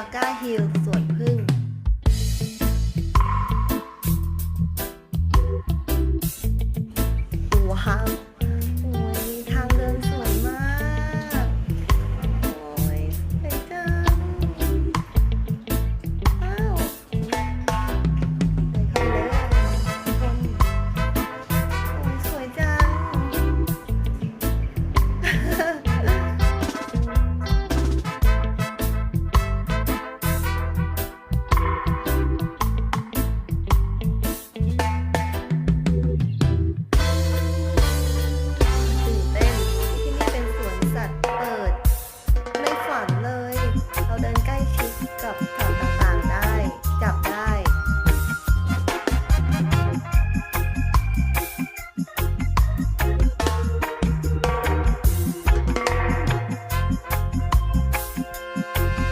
ปาก้าฮิลสวนพึ่ง